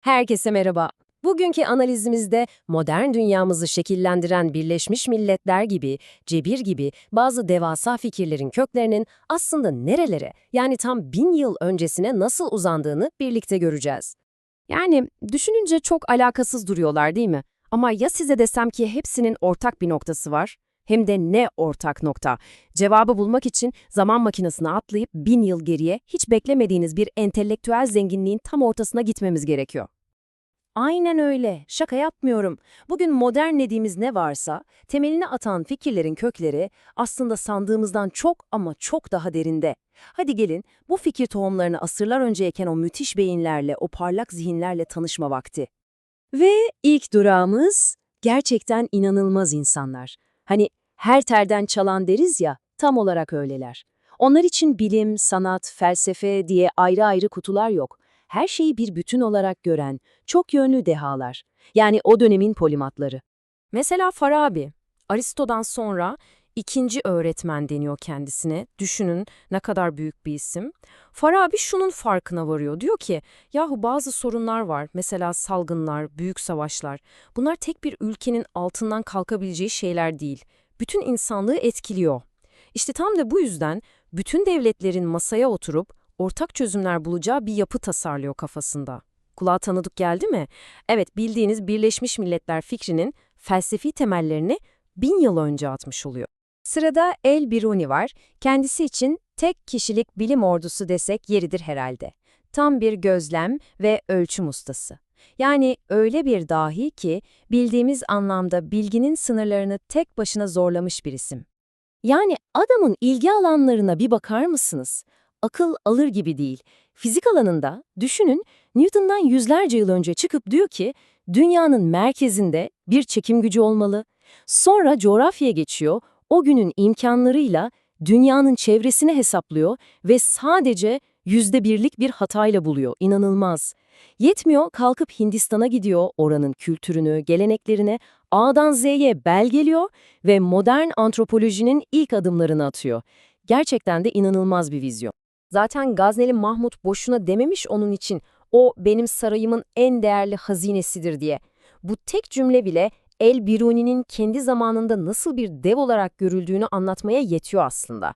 Herkese merhaba. Bugünkü analizimizde modern dünyamızı şekillendiren Birleşmiş Milletler gibi, cebir gibi bazı devasa fikirlerin köklerinin aslında nerelere, yani tam bin yıl öncesine nasıl uzandığını birlikte göreceğiz. Yani düşününce çok alakasız duruyorlar değil mi? Ama ya size desem ki hepsinin ortak bir noktası var? Hem de ne ortak nokta? Cevabı bulmak için zaman makinesine atlayıp bin yıl geriye hiç beklemediğiniz bir entelektüel zenginliğin tam ortasına gitmemiz gerekiyor. Aynen öyle. Şaka yapmıyorum. Bugün modern dediğimiz ne varsa, temelini atan fikirlerin kökleri aslında sandığımızdan çok ama çok daha derinde. Hadi gelin bu fikir tohumlarını asırlar önce eken o müthiş beyinlerle, o parlak zihinlerle tanışma vakti. Ve ilk durağımız gerçekten inanılmaz insanlar. Hani her terden çalan deriz ya, tam olarak öyleler. Onlar için bilim, sanat, felsefe diye ayrı ayrı kutular yok. Her şeyi bir bütün olarak gören, çok yönlü dehalar. Yani o dönemin polimatları. Mesela Farabi, Aristo'dan sonra ikinci öğretmen deniyor kendisine. Düşünün ne kadar büyük bir isim. Farabi şunun farkına varıyor. Diyor ki, yahu bazı sorunlar var. Mesela salgınlar, büyük savaşlar. Bunlar tek bir ülkenin altından kalkabileceği şeyler değil. Bütün insanlığı etkiliyor. İşte tam da bu yüzden bütün devletlerin masaya oturup ortak çözümler bulacağı bir yapı tasarlıyor kafasında. Kulağa tanıdık geldi mi? Evet, bildiğiniz Birleşmiş Milletler fikrinin felsefi temellerini bin yıl önce atmış oluyor. Sırada El Biruni var. Kendisi için tek kişilik bilim ordusu desek yeridir herhalde. Tam bir gözlem ve ölçüm ustası. Yani öyle bir dahi ki bildiğimiz anlamda bilginin sınırlarını tek başına zorlamış bir isim. Yani adamın ilgi alanlarına bir bakar mısınız? Akıl alır gibi değil. Fizik alanında düşünün Newton'dan yüzlerce yıl önce çıkıp diyor ki dünyanın merkezinde bir çekim gücü olmalı. Sonra coğrafyaya geçiyor, o günün imkanlarıyla dünyanın çevresini hesaplıyor ve sadece yüzde birlik bir hatayla buluyor. İnanılmaz. Yetmiyor kalkıp Hindistan'a gidiyor, oranın kültürünü, geleneklerine A'dan Z'ye belgeliyor ve modern antropolojinin ilk adımlarını atıyor. Gerçekten de inanılmaz bir vizyon. Zaten Gazneli Mahmut boşuna dememiş onun için o benim sarayımın en değerli hazinesidir diye. Bu tek cümle bile El Biruni'nin kendi zamanında nasıl bir dev olarak görüldüğünü anlatmaya yetiyor aslında.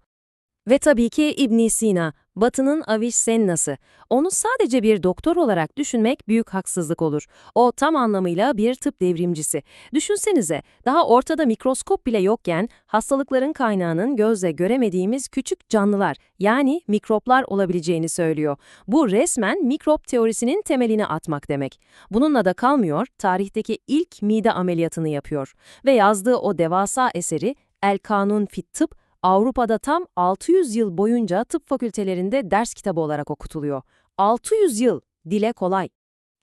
Ve tabii ki ibn Sina, Batı'nın Avicenna'sı. Onu sadece bir doktor olarak düşünmek büyük haksızlık olur. O tam anlamıyla bir tıp devrimcisi. Düşünsenize, daha ortada mikroskop bile yokken hastalıkların kaynağının gözle göremediğimiz küçük canlılar, yani mikroplar olabileceğini söylüyor. Bu resmen mikrop teorisinin temelini atmak demek. Bununla da kalmıyor, tarihteki ilk mide ameliyatını yapıyor. Ve yazdığı o devasa eseri El Kanun fit Tıp, Avrupa'da tam 600 yıl boyunca tıp fakültelerinde ders kitabı olarak okutuluyor. 600 yıl, dile kolay.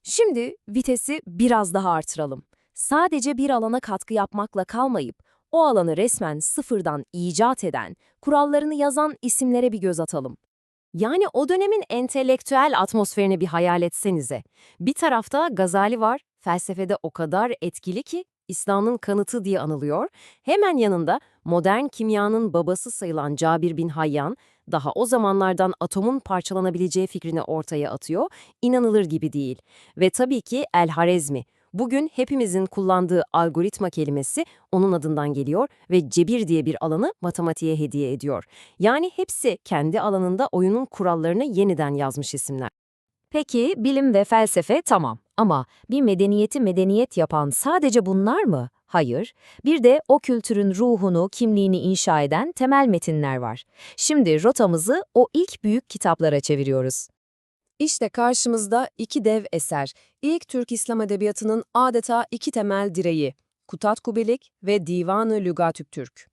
Şimdi vitesi biraz daha artıralım. Sadece bir alana katkı yapmakla kalmayıp, o alanı resmen sıfırdan icat eden, kurallarını yazan isimlere bir göz atalım. Yani o dönemin entelektüel atmosferini bir hayal etsenize. Bir tarafta Gazali var, felsefede o kadar etkili ki İslam'ın kanıtı diye anılıyor. Hemen yanında modern kimyanın babası sayılan Cabir bin Hayyan, daha o zamanlardan atomun parçalanabileceği fikrini ortaya atıyor, inanılır gibi değil. Ve tabii ki El-Harezmi, bugün hepimizin kullandığı algoritma kelimesi onun adından geliyor ve cebir diye bir alanı matematiğe hediye ediyor. Yani hepsi kendi alanında oyunun kurallarını yeniden yazmış isimler. Peki bilim ve felsefe tamam ama bir medeniyeti medeniyet yapan sadece bunlar mı? Hayır. Bir de o kültürün ruhunu, kimliğini inşa eden temel metinler var. Şimdi rotamızı o ilk büyük kitaplara çeviriyoruz. İşte karşımızda iki dev eser. İlk Türk İslam Edebiyatı'nın adeta iki temel direği. Kutat Kubelik ve Divan-ı Lügatüp Türk.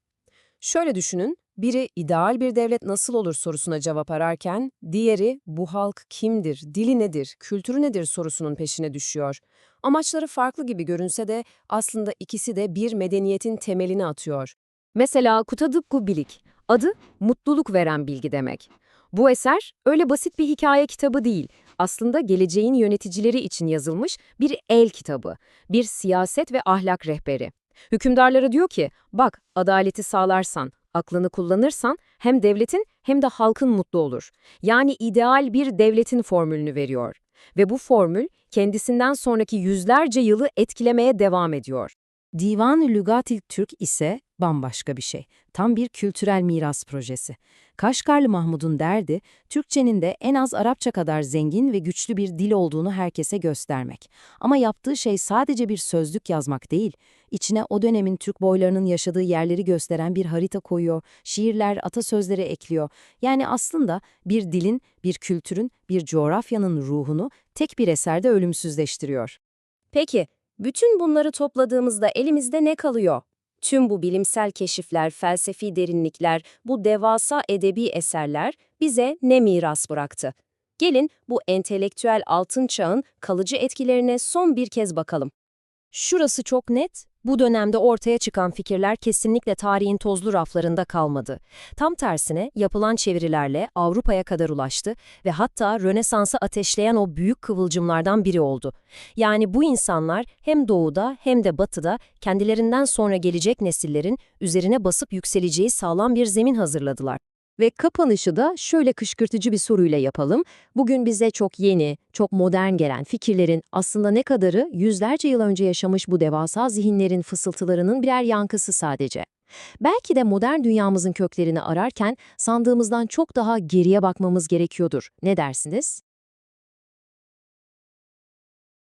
Şöyle düşünün, biri ideal bir devlet nasıl olur sorusuna cevap ararken, diğeri bu halk kimdir, dili nedir, kültürü nedir sorusunun peşine düşüyor. Amaçları farklı gibi görünse de aslında ikisi de bir medeniyetin temelini atıyor. Mesela Kutadıpku Bilik, adı mutluluk veren bilgi demek. Bu eser öyle basit bir hikaye kitabı değil, aslında geleceğin yöneticileri için yazılmış bir el kitabı, bir siyaset ve ahlak rehberi. Hükümdarlara diyor ki, bak adaleti sağlarsan, aklını kullanırsan hem devletin hem de halkın mutlu olur. Yani ideal bir devletin formülünü veriyor. Ve bu formül kendisinden sonraki yüzlerce yılı etkilemeye devam ediyor. Divan-ı Lügatil Türk ise bambaşka bir şey. Tam bir kültürel miras projesi. Kaşgarlı Mahmud'un derdi, Türkçenin de en az Arapça kadar zengin ve güçlü bir dil olduğunu herkese göstermek. Ama yaptığı şey sadece bir sözlük yazmak değil, içine o dönemin Türk boylarının yaşadığı yerleri gösteren bir harita koyuyor, şiirler, atasözleri ekliyor. Yani aslında bir dilin, bir kültürün, bir coğrafyanın ruhunu tek bir eserde ölümsüzleştiriyor. Peki, bütün bunları topladığımızda elimizde ne kalıyor? Tüm bu bilimsel keşifler, felsefi derinlikler, bu devasa edebi eserler bize ne miras bıraktı? Gelin bu entelektüel altın çağın kalıcı etkilerine son bir kez bakalım. Şurası çok net. Bu dönemde ortaya çıkan fikirler kesinlikle tarihin tozlu raflarında kalmadı. Tam tersine yapılan çevirilerle Avrupa'ya kadar ulaştı ve hatta Rönesans'ı ateşleyen o büyük kıvılcımlardan biri oldu. Yani bu insanlar hem doğuda hem de batıda kendilerinden sonra gelecek nesillerin üzerine basıp yükseleceği sağlam bir zemin hazırladılar. Ve kapanışı da şöyle kışkırtıcı bir soruyla yapalım. Bugün bize çok yeni, çok modern gelen fikirlerin aslında ne kadarı yüzlerce yıl önce yaşamış bu devasa zihinlerin fısıltılarının birer yankısı sadece. Belki de modern dünyamızın köklerini ararken sandığımızdan çok daha geriye bakmamız gerekiyordur. Ne dersiniz?